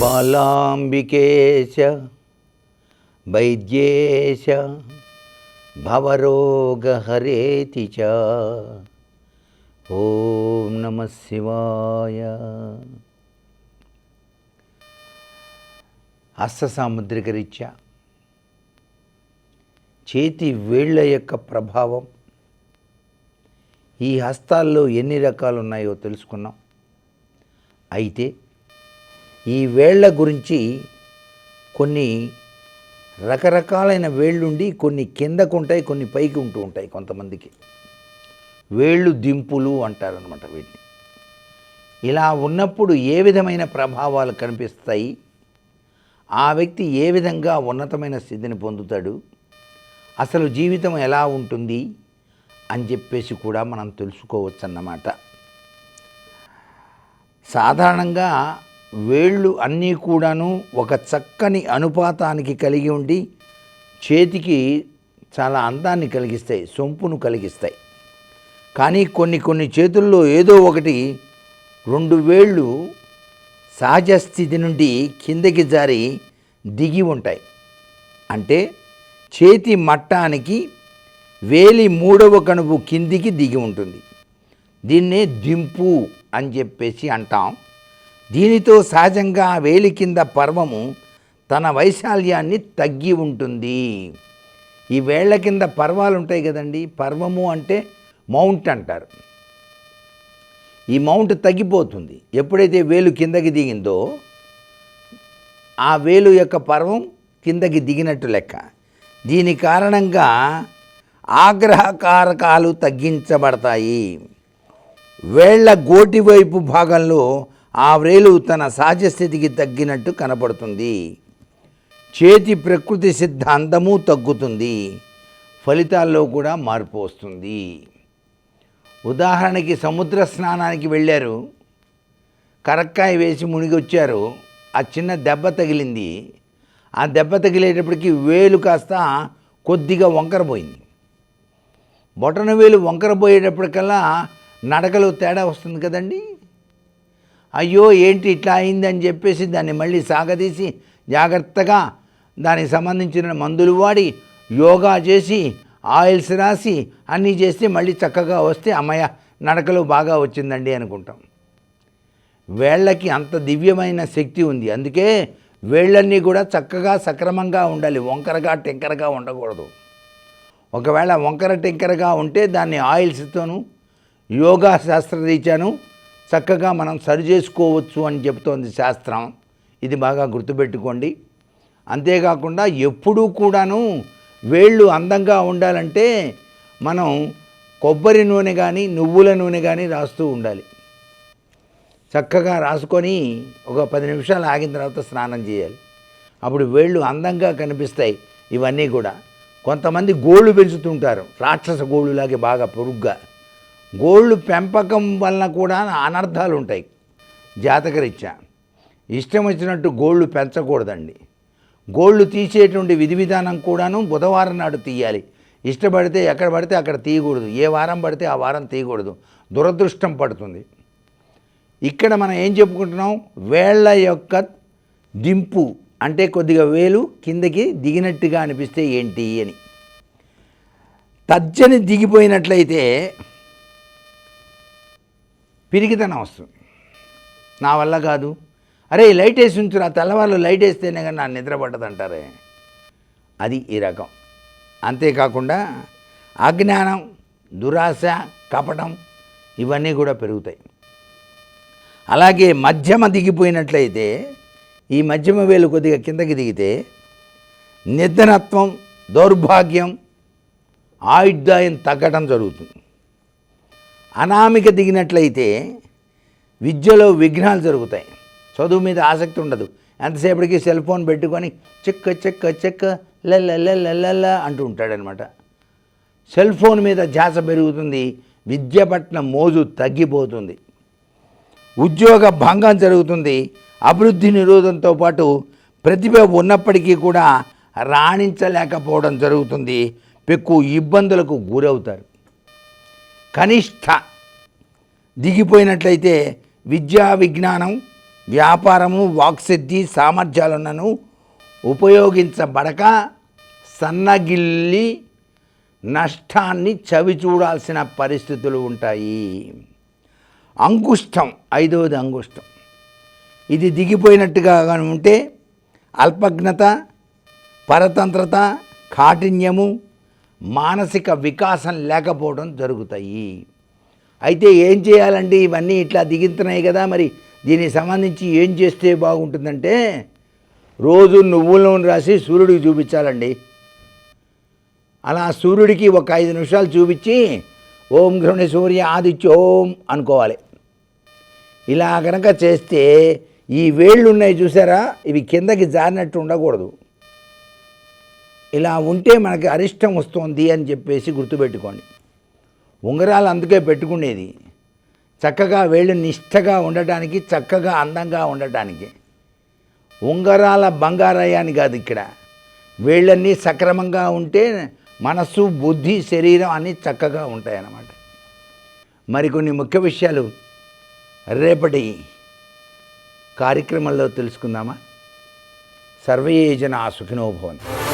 బాలాంబికేశ వైద్యేశ భవరోగహరేతి చ ఓం నమ శివాయ హస్తసాముద్రిక రీత్యా చేతి వేళ్ళ యొక్క ప్రభావం ఈ హస్తాల్లో ఎన్ని రకాలు ఉన్నాయో తెలుసుకున్నాం. అయితే ఈ వేళ్ళ గురించి కొన్ని రకరకాలైన వేళ్ళుండి కొన్ని కిందకు ఉంటాయి కొన్ని పైకి ఉంటూ ఉంటాయి కొంతమందికి. వేళ్ళు దింపులు అంటారనమాట వీటిని. ఇలా ఉన్నప్పుడు ఏ విధమైన ప్రభావాలు కనిపిస్తాయి? ఆ వ్యక్తి ఏ విధంగా ఉన్నతమైన స్థితిని పొందుతాడు? అసలు జీవితం ఎలా ఉంటుంది? అని చెప్పేసి కూడా మనం తెలుసుకోవచ్చు అన్నమాట సాధారణంగా వేళ్ళు అన్నీ కూడాను ఒక చక్కని అనుపాతానికి కలిగి ఉండి చేతికి చాలా అందాన్ని కలిగిస్తాయి సొంపును కలిగిస్తాయి. కానీ కొన్ని కొన్ని చేతుల్లో ఏదో ఒకటి రెండు వేళ్ళు సహజ స్థితి నుండి కిందకి జారి దిగి ఉంటాయి. అంటే చేతి మట్టానికి వేలి మూడవ కణుపు కిందికి దిగి ఉంటుంది. దీన్నే దింపు అని చెప్పేసి అంటాం. దీనితో సహజంగా ఆ వేలి కింద పర్వము తన వైశాల్యాన్ని తగ్గి ఉంటుంది. ఈ వేళ్ళ కింద పర్వాలు ఉంటాయి కదండి. పర్వము అంటే మౌంట్ అంటారు. ఈ మౌంట్ తగ్గిపోతుంది. ఎప్పుడైతే వేలు కిందకి దిగిందో ఆ వేలు యొక్క పర్వం కిందకి దిగినట్టు లెక్క. దీని కారణంగా ఆగ్రహ కారకాలు తగ్గించబడతాయి. వేళ్ళ గోటి వైపు భాగంలో ఆ వేలు తన సహజ స్థితికి తగ్గినట్టు కనపడుతుంది. చేతి ప్రకృతి సిద్ధాంతము తగ్గుతుంది. ఫలితాల్లో కూడా మార్పు వస్తుంది. ఉదాహరణకి సముద్ర స్నానానికి వెళ్ళారు. కరక్కాయ వేసి మునిగొచ్చారు. ఆ చిన్న దెబ్బ తగిలింది. ఆ దెబ్బ తగిలేటప్పటికి వేలు కాస్త కొద్దిగా వంకర పోయింది. బొటన వేలు వంకర పోయేటప్పటికల్లా నడకలో తేడా వస్తుంది కదండీ? అయ్యో ఏంటి ఇట్లా అయిందని చెప్పేసి దాన్ని మళ్ళీ సాగదీసి జాగ్రత్తగా దానికి సంబంధించిన మందులు వాడి యోగా చేసి ఆయిల్స్ రాసి అన్నీ చేస్తే మళ్ళీ చక్కగా వస్తే అమ్మయ్య నడకలో బాగా వచ్చిందండి అనుకుంటాం. వేళ్ళకి అంత దివ్యమైన శక్తి ఉంది. అందుకే వేళ్ళన్నీ కూడా చక్కగా సక్రమంగా ఉండాలి. వంకరగా టెంకరగా ఉండకూడదు. ఒకవేళ వంకర టెంకరగా ఉంటే దాన్ని ఆయిల్స్తోనూ యోగా శాస్త్రరీత్యాను చక్కగా మనం సరి చేసుకోవచ్చు అని చెబుతోంది శాస్త్రం. ఇది బాగా గుర్తుపెట్టుకోండి. అంతేకాకుండా ఎప్పుడూ కూడాను వేళ్ళు అందంగా ఉండాలంటే మనం కొబ్బరి నూనె కానీ నువ్వుల నూనె కానీ రాస్తూ ఉండాలి. చక్కగా రాసుకొని ఒక పది నిమిషాలు ఆగిన తర్వాత స్నానం చేయాలి. అప్పుడు వేళ్ళు అందంగా కనిపిస్తాయి ఇవన్నీ కూడా. కొంతమంది గోళ్ళు పెంచుతుంటారు. రాక్షస గోళ్ళులాగే బాగా పొరుగ్గా. గోళ్ళు పెంపకం వలన కూడా అనర్థాలు ఉంటాయి. జాతకరీత్యా ఇష్టం వచ్చినట్టు గోళ్ళు పెంచకూడదండి. గోళ్ళు తీసేటువంటి విధి విధానం కూడాను బుధవారం నాడు తీయాలి. ఇష్టపడితే ఎక్కడ పడితే అక్కడ తీయకూడదు. ఏ వారం పడితే ఆ వారం తీయకూడదు. దురదృష్టం పడుతుంది. ఇక్కడ మనం ఏం చెప్పుకుంటున్నాం? వేళ్ళ యొక్క దింపు అంటే కొద్దిగా వేలు కిందకి దిగినట్టుగా అనిపిస్తే ఏంటి అని. తర్జని దిగిపోయినట్లయితే పిరిగితనం వస్తుంది. నా వల్ల కాదు. అరే లైట్ వేసి ఉంచురా తెల్లవాళ్ళు లైట్ వేస్తేనే కానీ నా నిద్ర పడ్డదంటారే అది ఈ రకం. అంతేకాకుండా అజ్ఞానం దురాశ కపటం ఇవన్నీ కూడా పెరుగుతాయి. అలాగే మధ్యమ దిగిపోయినట్లయితే ఈ మధ్యమ వేలు కొద్దిగా కిందకి దిగితే నిద్రనత్వం దౌర్భాగ్యం ఆయుర్దాయం తగ్గడం జరుగుతుంది. అనామిక దిగినట్లయితే విద్యలో విఘ్నాలు జరుగుతాయి. చదువు మీద ఆసక్తి ఉండదు. ఎంతసేపటికి సెల్ ఫోన్ పెట్టుకొని చెక్క చెక్క చెక్క లెల్ల అంటూ ఉంటాడనమాట. సెల్ ఫోన్ మీద ధ్యాస పెరుగుతుంది. విద్య పట్ల మోజు తగ్గిపోతుంది. ఉద్యోగ భంగం జరుగుతుంది. అభివృద్ధి నిరోధంతో పాటు ప్రతిభ ఉన్నప్పటికీ కూడా రాణించలేకపోవడం జరుగుతుంది. పెక్కు ఇబ్బందులకు గురవుతారు. కనిష్ట. దిగిపోయినట్లయితే విద్యా విజ్ఞానం వ్యాపారము వాక్సిద్ధి సామర్థ్యాలను ఉపయోగించబడక సన్నగిల్లి నష్టాన్ని చవి చూడాల్సిన పరిస్థితులు ఉంటాయి. అంకుష్టం ఐదవది అంగుష్టం ఇది దిగిపోయినట్టుగా ఉంటే అల్పజ్ఞత పరతంత్రత కాఠిన్యము మానసిక వికాసం లేకపోవడం జరుగుతాయి. అయితే ఏం చేయాలండి? ఇవన్నీ ఇట్లా దిగుతున్నాయి కదా మరి. దీనికి సంబంధించి ఏం చేస్తే బాగుంటుందంటే రోజు నువ్వుల నూనె రాసి సూర్యుడికి చూపించాలండి. అలా సూర్యుడికి ఒక ఐదు నిమిషాలు చూపించి ఓం గ్రహణ సూర్య ఆదిత్య ఓం అనుకోవాలి. ఇలా కనుక చేస్తే ఈ వేళ్ళు ఉన్నాయి చూసారా? ఇవి కిందకి జారినట్టు ఉండకూడదు. ఇలా ఉంటే మనకి అరిష్టం వస్తుంది అని చెప్పేసి గుర్తుపెట్టుకోండి. ఉంగరాలు అందుకే పెట్టుకునేది. చక్కగా వేళ్ళు నిష్టగా ఉండటానికి చక్కగా అందంగా ఉండటానికి. ఉంగరాల బంగారయ్యాని కాదు ఇక్కడ. వేళ్ళన్నీ సక్రమంగా ఉంటే మనస్సు బుద్ధి శరీరం అన్నీ చక్కగా ఉంటాయన్నమాట. మరికొన్ని ముఖ్య విషయాలు రేపటి కార్యక్రమంలో తెలుసుకుందామా? సర్వే జన సుఖినోభవంతు